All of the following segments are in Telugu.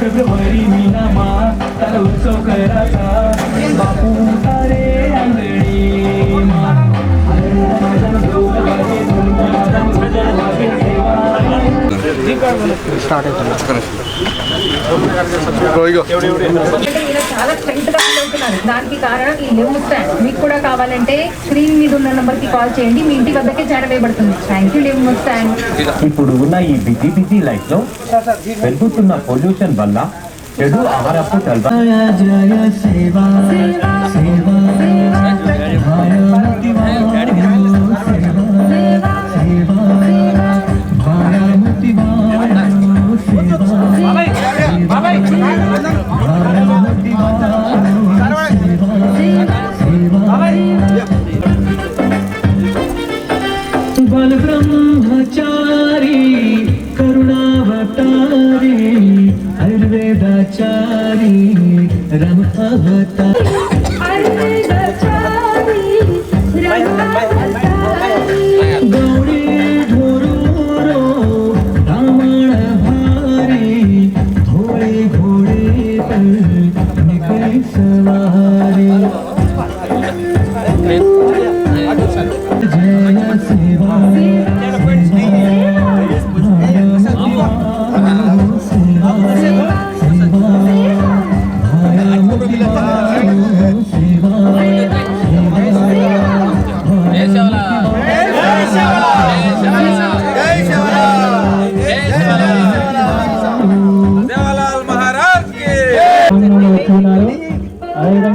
फेब्रुवारी महिनामा तर उत्सव करायचा అంటే ఈయన చాలా స్ట్రెంత్గా ఫీల్ అవుతున్నారు దానికి కారణం ఈ లెవ్ స్టాండ్ మీకు కూడా కావాలంటే స్క్రీన్ మీద ఉన్న నంబర్కి కాల్ చేయండి మీ ఇంటి వద్దకే చేరవేయబడుతుంది థ్యాంక్ యూ లెవ్ స్టాండ్ ఇప్పుడు ఉన్న ఈ బిజీ బిజీ లైఫ్లో పెరుగుతున్న పొల్యూషన్ వల్ల చెడు ఆహారపు చల్వ आयुर्वेदाचारी रम अवतारी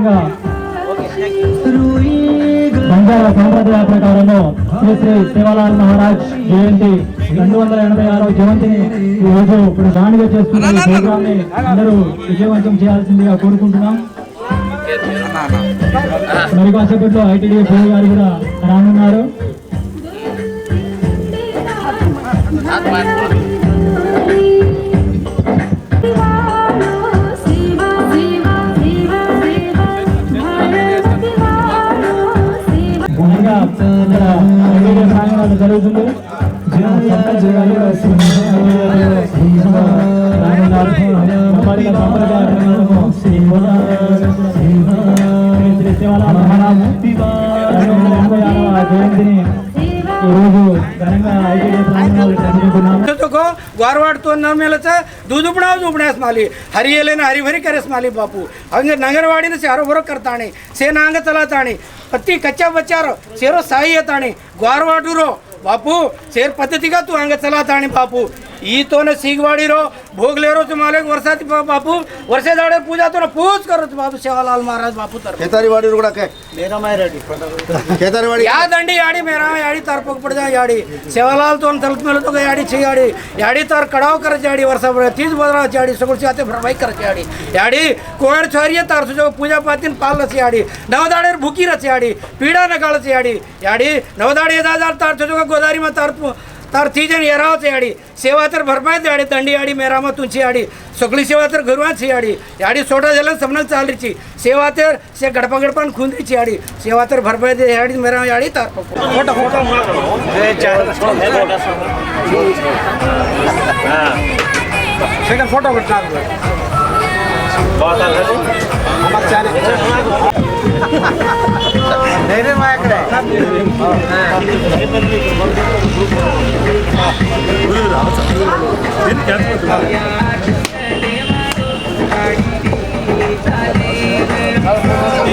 అదేవిధంగా బంజారా సాంప్రదాయ ప్రకారము శ్రీ శ్రీ శివలాల్ మహారాజ్ జయంతి రెండు వందల ఎనభై ఆరో జయంతిని ఈ రోజు ఇప్పుడు దానిగా చేస్తున్న ఈ ప్రోగ్రామ్ని అందరూ విజయవంతం చేయాల్సిందిగా కోరుకుంటున్నాం. మరి కాసేపట్లో ఐటీడీ పోయి గారు కూడా రానున్నారు. को ग्वारवाड तो न मिलत दूध उपडाव उपण्यास माली हरियले न हरिभरी करेस माली बापू हंगे नगरवाडी से हरोभरो करताणे से नांग चलाताणे पत्ती कच्चा बच्चारो सेरो साई येताणे ग्वारवाडू रो बापू शेर पद्धतीगा तू अंग चलाताणे बापू ई तो न सीगवाडी रो भोगले रो तुम्हाला वर्षाती बा- बापू वर्षे झाडे पूजा तो न पूज करत बापू सेवालाल महाराज बापू तर కేతారివాడి కూడా కే కేతారివాడి या दंडी याडी मेरा याडी तार पग पड़ जाए याडी सेवालाल तो तलत में तो याडी छे याडी याडी तार कड़ाव कर याडी वर्षा भर तीस बदरा याडी सगळ आते भरवाई कर याडी याडी कोण छोरिये तार सुजो पूजा पातीन पालस याडी नवदाडेर भुकी रच याडी पीडा नगाळच याडी याडी नवदाडे दादार तार सुजो गोदारी में तार तार तीजन येरावच याडी सेवा तर भरपायच याडी दंडी याडी मेरामा तुमची याडी सगळी सेवा तर गरवाच याडी याडी सोडा झाल्या समजा चालरीची. सेवा तर से गडपा गडपान खुंदरीची याडी सेवा तर भरपाय दे याडी मेरा याडी तार photo photo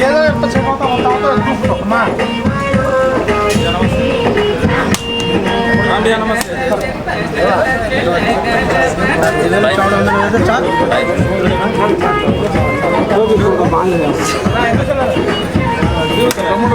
얘를 또 제가 또 왔다 왔다 또 부르고 그만. Tomato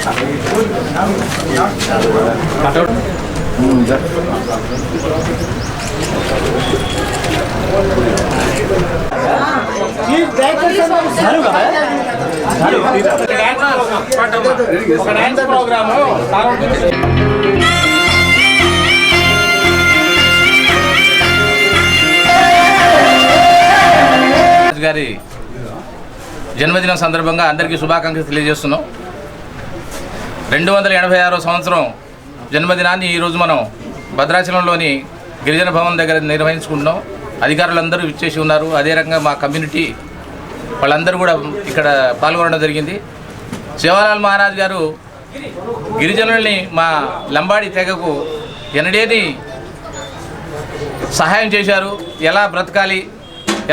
hello hello Raju గారి జన్మదినం సందర్భంగా అందరికీ శుభాకాంక్షలు తెలియజేస్తున్నాం. రెండు వందల ఎనభై ఆరో సంవత్సరం జన్మదినాన్ని ఈరోజు మనం భద్రాచలంలోని గిరిజన భవన్ దగ్గర నిర్వహించుకుంటున్నాం. అధికారులందరూ ఇచ్చేసి ఉన్నారు. అదే రకంగా మా కమ్యూనిటీ వాళ్ళందరూ కూడా ఇక్కడ పాల్గొనడం జరిగింది. శివలాల్ మహారాజ్ గారు గిరిజనుల్ని మా లంబాడి తెగకు ఎనడేది సహాయం చేశారు. ఎలా బ్రతకాలి?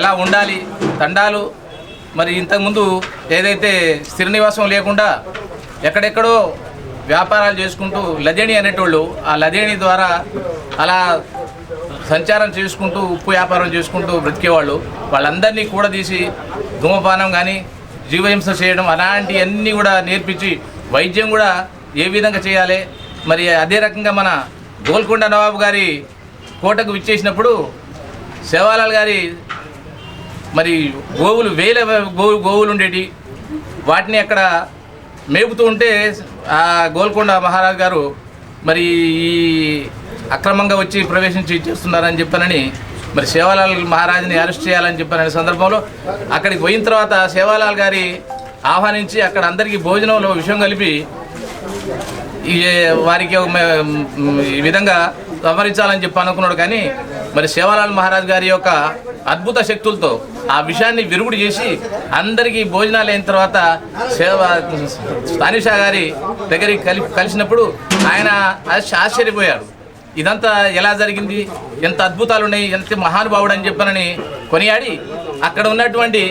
ఎలా ఉండాలి? తండాలు మరి ఇంతకుముందు ఏదైతే స్థిర నివాసం లేకుండా ఎక్కడెక్కడో వ్యాపారాలు చేసుకుంటూ లదేణి అనేటోళ్ళు ఆ లదేణి ద్వారా అలా సంచారం చేసుకుంటూ ఉప్పు వ్యాపారం చేసుకుంటూ బ్రతికేవాళ్ళు. వాళ్ళందరినీ కూడా తీసి ధూమపానం కానీ జీవహింస చేయడం అలాంటివన్నీ కూడా నేర్పించి వైద్యం కూడా ఏ విధంగా చేయాలి? మరి అదే రకంగా మన గోల్కొండ నవాబు గారి కోటకు విచ్చేసినప్పుడు సేవాలాల్ గారి మరి గోవులు వేల గోవు గోవులు ఉండేటి వాటిని అక్కడ మేపుతూ ఉంటే ఆ గోల్కొండ మహారాజ్ గారు మరి ఈ అక్రమంగా వచ్చి ప్రవేశించి చేస్తున్నారని చెప్పానని మరి సేవాలాల్ మహారాజుని అరెస్ట్ చేయాలని చెప్పారనే సందర్భంలో అక్కడికి పోయిన తర్వాత సేవాలాల్ గారి ఆహ్వానించి అక్కడ అందరికీ భోజనంలో విషయం కలిపి ఈ వారికి ఈ విధంగా సంహరించాలని చెప్పి అనుకున్నాడు. కానీ మరి సేవాలాల్ మహారాజ్ గారి యొక్క అద్భుత శక్తులతో ఆ విషయాన్ని విరుగుడు చేసి అందరికీ భోజనాలు అయిన తర్వాత సేవ స్థానిషా గారి దగ్గరికి కలి కలిసినప్పుడు ఆయన ఆశ్చర్యపోయాడు. ఇదంతా ఎలా జరిగింది? ఎంత అద్భుతాలు ఉన్నాయి ఎంత మహానుభావుడు అని చెప్పనని కొనియాడి అక్కడ ఉన్నటువంటి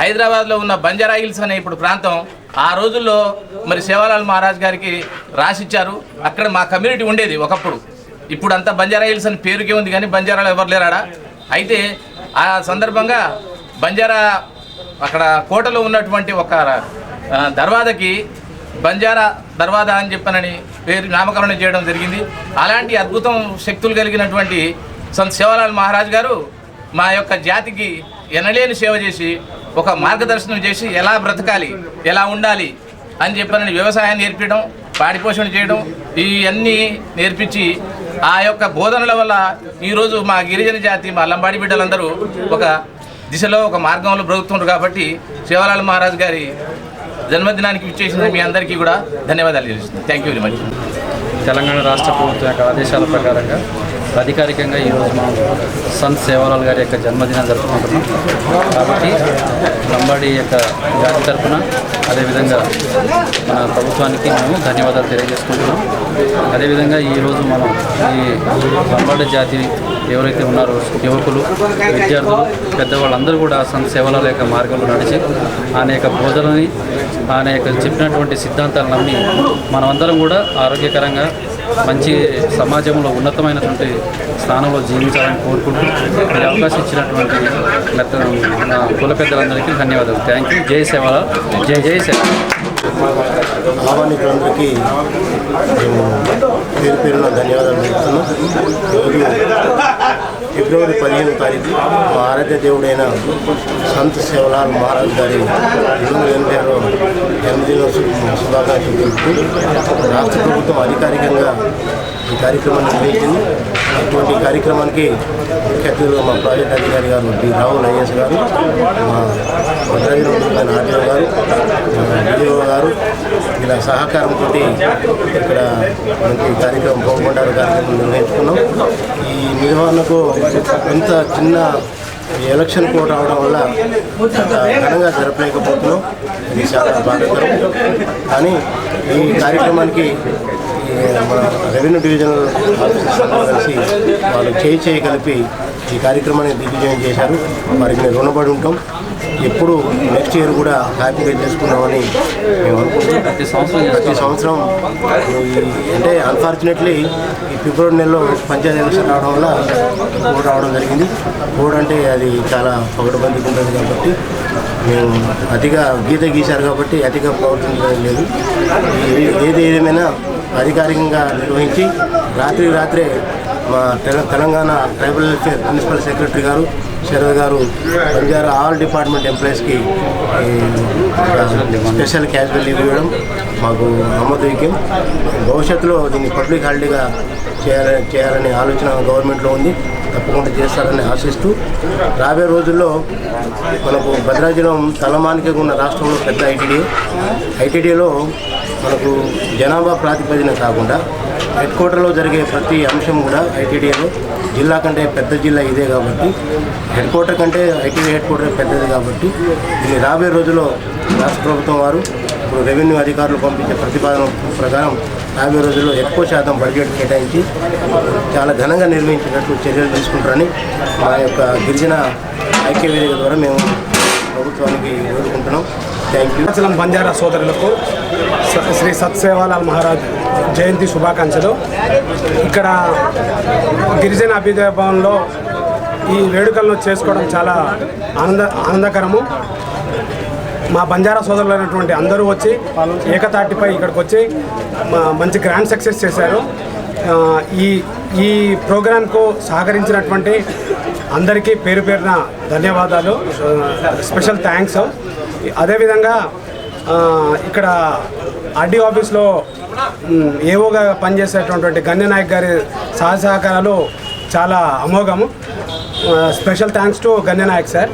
హైదరాబాద్లో ఉన్న బంజారా హిల్స్ అనే ఇప్పుడు ప్రాంతం ఆ రోజుల్లో మరి సేవాలాల్ మహారాజ్ గారికి రాసిచ్చారు. అక్కడ మా కమ్యూనిటీ ఉండేది ఒకప్పుడు. ఇప్పుడు అంతా బంజారా హిల్స్ అని పేరుకే ఉంది కానీ బంజారాలో ఎవరు లేరాడా? అయితే ఆ సందర్భంగా బంజారా అక్కడ కోటలో ఉన్నటువంటి ఒక దర్వాదకి బంజారా దర్వాద అని చెప్పనని పేరు నామకరణం చేయడం జరిగింది. అలాంటి అద్భుతం శక్తులు కలిగినటువంటి సంత్ సేవలాల్ మహారాజ్ గారు మా యొక్క జాతికి ఎనలేని సేవ చేసి ఒక మార్గదర్శనం చేసి ఎలా బ్రతకాలి ఎలా ఉండాలి అని చెప్పనని వ్యవసాయాన్ని నేర్పించడం పాడి పోషణ చేయడం ఇవన్నీ నేర్పించి ఆ యొక్క బోధనల వల్ల ఈరోజు మా గిరిజన జాతి మా లంబాడి బిడ్డలందరూ ఒక దిశలో ఒక మార్గంలో బ్రతుకుతున్నారు కాబట్టి శివలాల్ మహారాజ్ గారి జన్మదినానికి ఇచ్చేసిన మీ అందరికీ కూడా ధన్యవాదాలు తెలుస్తుంది thank you very much Telangana రాష్ట్ర ప్రభుత్వం యొక్క ఆదేశాల ప్రకారంగా అధికారికంగా ఈరోజు మనం సంత్ సేవాలాల్ గారి యొక్క జన్మదినం జరుపుకుంటున్నాం. కాబట్టి లంబాడి యొక్క జాతి తరఫున అదేవిధంగా మన ప్రభుత్వానికి మేము ధన్యవాదాలు తెలియజేసుకుంటున్నాం. అదేవిధంగా ఈరోజు మనం ఈ లంబాడి జాతి ఎవరైతే ఉన్నారో యువకులు విద్యార్థులు పెద్దవాళ్ళందరూ కూడా సంత్ సేవల యొక్క మార్గంలో నడిచి ఆయన యొక్క బోధనని ఆయన యొక్క చెప్పినటువంటి సిద్ధాంతాలను నమ్మి మనమందరం కూడా ఆరోగ్యకరంగా మంచి సమాజంలో ఉన్నతమైనటువంటి స్థానంలో జీవించాలని కోరుకుంటూ ఈ అవకాశం ఇచ్చినటువంటి కుల పెద్దలందరికీ ధన్యవాదాలు. థ్యాంక్ యూ జై సేవల జై జై సేవ ఆహ్వానికులందరికీ మేము పేరు పేరున ధన్యవాదాలు చెప్తున్నాం ఈరోజు ఫిబ్రవరి పదిహేను తారీఖు మా ఆరాధ్య దేవుడైన సంత సేవలాల్ మహారాజ్ గారి రెండు వేల ఎనభై శుభాకాంక్షలు తెలుపుతూ రాష్ట్ర ప్రభుత్వం అధికారికంగా ఈ కార్యక్రమాన్ని నిర్వహించింది. ఇటువంటి కార్యక్రమానికి ముఖ్య మా ప్రాజెక్ట్ అధికారి గారు డి రావు ఐఎస్ గారు మా భద్రాద్రి మున్సిపల్ ఆర్టీఓ గారు డిఓ గారు ఇలా సహకారంతో ఇక్కడ మనకి కార్యక్రమం పోగొండారు కార్యక్రమం నిర్వహించుకున్నాం. ఈ నిర్వహణకు కొంత చిన్న ఎలక్షన్ కోడ్ అవడం వల్ల అంత ఘనంగా జరపలేకపోతున్నాం. ఇది చాలా బాధాకరం. కానీ ఈ కార్యక్రమానికి రెవెన్యూ డివిజనల్ కలిసి వాళ్ళు చేయి చేయి కలిపి ఈ కార్యక్రమాన్ని దిగ్విజయం చేశారు. వారికి మేము రుణపడి ఉంటాం. ఎప్పుడు నెక్స్ట్ ఇయర్ కూడా హ్యాపీగా చేసుకుందామని మేము అనుకుంటున్నాం. ప్రతి సంవత్సరం ప్రతి. సంవత్సరం అంటే అన్ఫార్చునేట్లీ ఈ ఫిబ్రవరి నెలలో పంచాయతీ ఎలక్షన్ రావడం వల్ల కోడ్ రావడం జరిగింది. కోడ్ అంటే అది చాలా పగడబందికి ఉంటుంది కాబట్టి మేము అతిగా గీత గీశారు కాబట్టి అతిగా ప్రవర్తించడం లేదు. ఏది ఏదేమైనా అధికారికంగా నిర్వహించి రాత్రి రాత్రే మా తెల Telangana tribal welfare principal secretary గారు శరద్ గారు బంజారా ఆల్ డిపార్ట్మెంట్ ఎంప్లాయీస్కి స్పెషల్ క్యాజువల్ లీవ్ ఇవ్వడం మాకు ఆమోదయోగ్యం. భవిష్యత్తులో దీన్ని పబ్లిక్ హాలిడేగా చేయాలని చేయాలనే ఆలోచన గవర్నమెంట్లో ఉంది. తప్పకుండా చేస్తారని ఆశిస్తూ రాబోయే రోజుల్లో మనకు భద్రాచలం తలమానికగా ఉన్న రాష్ట్రంలో పెద్ద ఐటీడీ. ఐటీడీలో మనకు జనాభా ప్రాతిపదిన కాకుండా హెడ్ క్వార్టర్లో జరిగే ప్రతి అంశం కూడా ఐటీడీఏలో జిల్లా కంటే పెద్ద జిల్లా ఇదే కాబట్టి హెడ్ క్వార్టర్ కంటే ఐటీడీ హెడ్ క్వార్టర్ పెద్దది కాబట్టి దీన్ని రాబోయే రోజుల్లో రాష్ట్ర ప్రభుత్వం వారు ఇప్పుడు రెవెన్యూ అధికారులు పంపించే ప్రతిపాదన ప్రకారం రాబోయే రోజుల్లో ఎక్కువ శాతం బడ్జెట్ కేటాయించి చాలా ఘనంగా నిర్వహించినట్లు చర్యలు తీసుకుంటారని మా యొక్క గిరిజన ఐక్య వేదిక ద్వారా మేము ప్రభుత్వానికి కోరుకుంటున్నాం. థ్యాంక్ యూ బంజారా సోదరులకు శ్రీ సత్సేవాలాల్ మహారాజ్ జయంతి శుభాకాంక్షలు. ఇక్కడ గిరిజన అభ్యుదయ భవన్లో ఈ వేడుకలను చేసుకోవడం చాలా ఆనంద ఆనందకరము. మా బంజారా సోదరులైనటువంటి అందరూ వచ్చి ఏకతాటిపై ఇక్కడికి వచ్చి మంచి గ్రాండ్ సక్సెస్ చేశారు. ఈ ఈ ప్రోగ్రాంకు సహకరించినటువంటి అందరికీ పేరు పేరున ధన్యవాదాలు. Special thanks. అదేవిధంగా ఇక్కడ ఆర్డీ ఆఫీస్లో ఏవోగా పనిచేసేటటువంటి గణ్యనాయక్ గారి సహ సహకారాలు చాలా అమోఘము. Special thanks to Ganya Nayak sir.